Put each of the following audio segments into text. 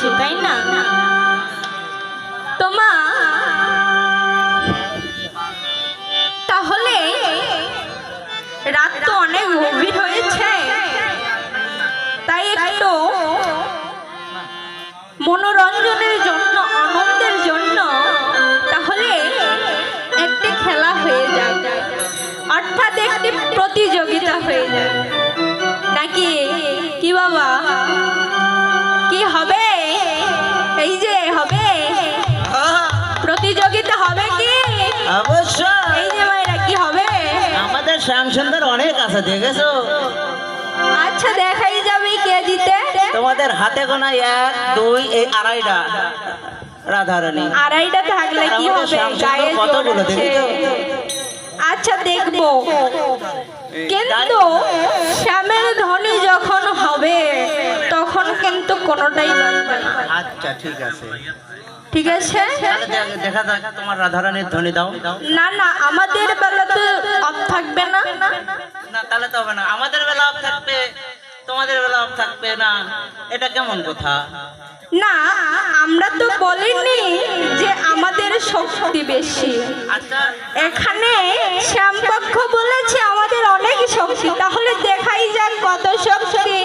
করছে তাই না? তোমা তাহলে রাত তো অনেক গভীর হয়েছে। তাই একটু মনোরঞ্জনের জন্য, আনন্দের জন্য তাহলে একটি খেলা হয়ে যায়। অর্থাৎ একটি প্রতিযোগিতা হয়ে যায়। নাকি আমাদের শ্যামসুন্দর অনেক আছে দেখেছ? আচ্ছা দেখাই যাবে কে জিতে? তোমাদের হাতে গোনা এক দুই এই আড়াইটা। রাধারানী। আড়াইটা থাকলে কি হবে? গায়ে কতগুলো। দেখেছ? আচ্ছা দেখব। কিন্তু শ্যামের ধ্বনি যখন হবে তখন কিন্তু কোনোটাই আচ্ছা ঠিক আছে। ঠিক আছে? দেখা যাক তোমার রাধারানীর ধ্বনি দাও। না না আমাদের বেলাতে অফ থাকবে না। না তাহলে তো হবে না। আমাদের বেলা অফ থাকবে তোমাদের বেলা অফ থাকবে না। এটা কেমন কথা? না আমরা তো বলিনি যে আমাদের শক্তি বেশি। আচ্ছা। এখানে শ্যামপক্ষ বলেছে আমাদের অনেক শক্তি তাহলে দেখাই যাক কত শক্তি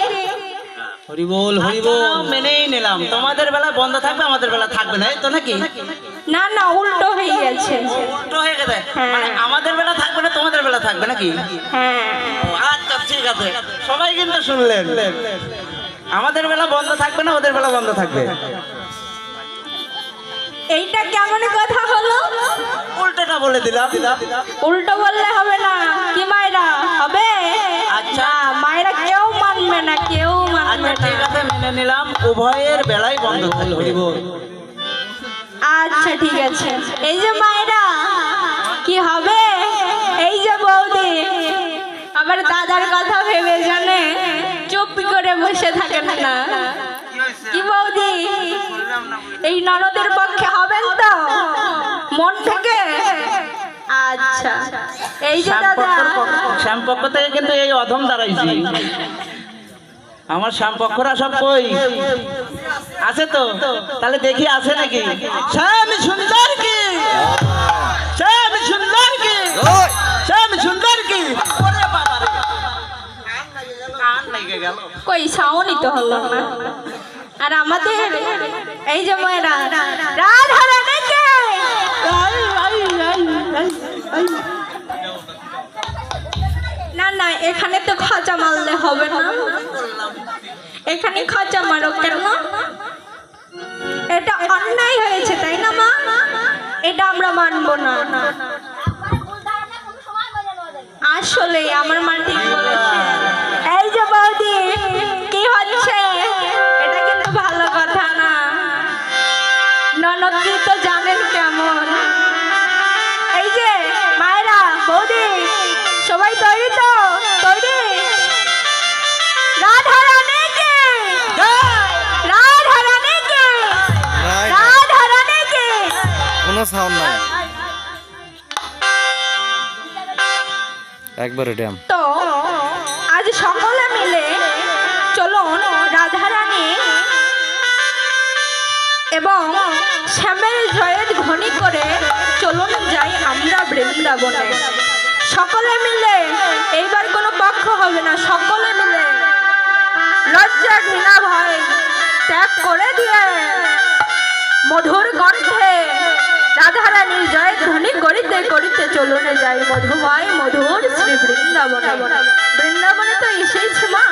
হরিবল হরিবল মেনেই নিলাম। তোমাদের বেলা বন্ধ থাকবে আমাদের বেলা থাকবে না এই তো নাকি? না না উল্টো হয়ে গেছে। উল্টো গেছে। মানে আমাদের বেলা থাকবে না তোমাদের বেলা থাকবে নাকি? হ্যাঁ। আচ্ছা ঠিক আছে। সবাই কিন্তু শুনলেন। আমাদের বেলা বন্ধ থাকবে না ওদের বেলা বন্ধ থাকবে। এইটা কেমন কথা হলো? উল্টোটা বলে দিলাম। উল্টো বললে হবে না। নিলাম উভয়ের বেলায় বন্ধ থাকবে। আচ্ছা ঠিক আছে। এই যে মায়েরা কি হবে? এই যে বৌদি আবার দাদার কথা ভেবে জানে চুপ করে বসে থাকেন না। কি বৌদি এই ননদের পক্ষে হবেন তো? মন থেকে? আচ্ছা। এই যে দাদা। শ্যামপক্ষ থেকে কিন্তু এই অধম দাঁড়াইছি। আমার শ্যামপক্ষরা সব কই? আছে তো? তাহলে দেখি আছে নাকি? শ্যাম সুন্দর কি? শ্যাম সুন্দর কি? শ্যাম সুন্দর কি? কই সাউনি তো হলো না। আর আমাদের এই যে মায়েরা রাধা রানীকে না এখানে তো খাঁচা মারলে হবে না। এখানে খাঁচা মারো কেন? এটা অন্যায় হয়েছে, তাই না মা? এটা আমরা মানবো না। আসলে আমার মা ঠিক বলেছে। এই যে বৌদি, কি হচ্ছে? এটা কিন্তু ভালো কথা না। ননদ তো জানেন কেমন। এই যে, মায়েরা, বৌদি সাউন্ড নাই। একবারে ড্যাম। তো, আজ সকলে মিলে চলুন রাধারানী এবং শ্যামের জয়ের ধ্বনি করে চলুন যাই আমরা বৃন্দাবনে। সকলে মিলে, এইবার কোনো পক্ষ হবে না, সকলে মিলে লজ্জা ঘৃণা ভয় ত্যাগ করে দিয়ে মধুর ধ্বনি করিতে করিতে চলনে যাই মধুময় মধুর শ্রী বৃন্দাবন। বৃন্দাবনে তো এসেছি মা।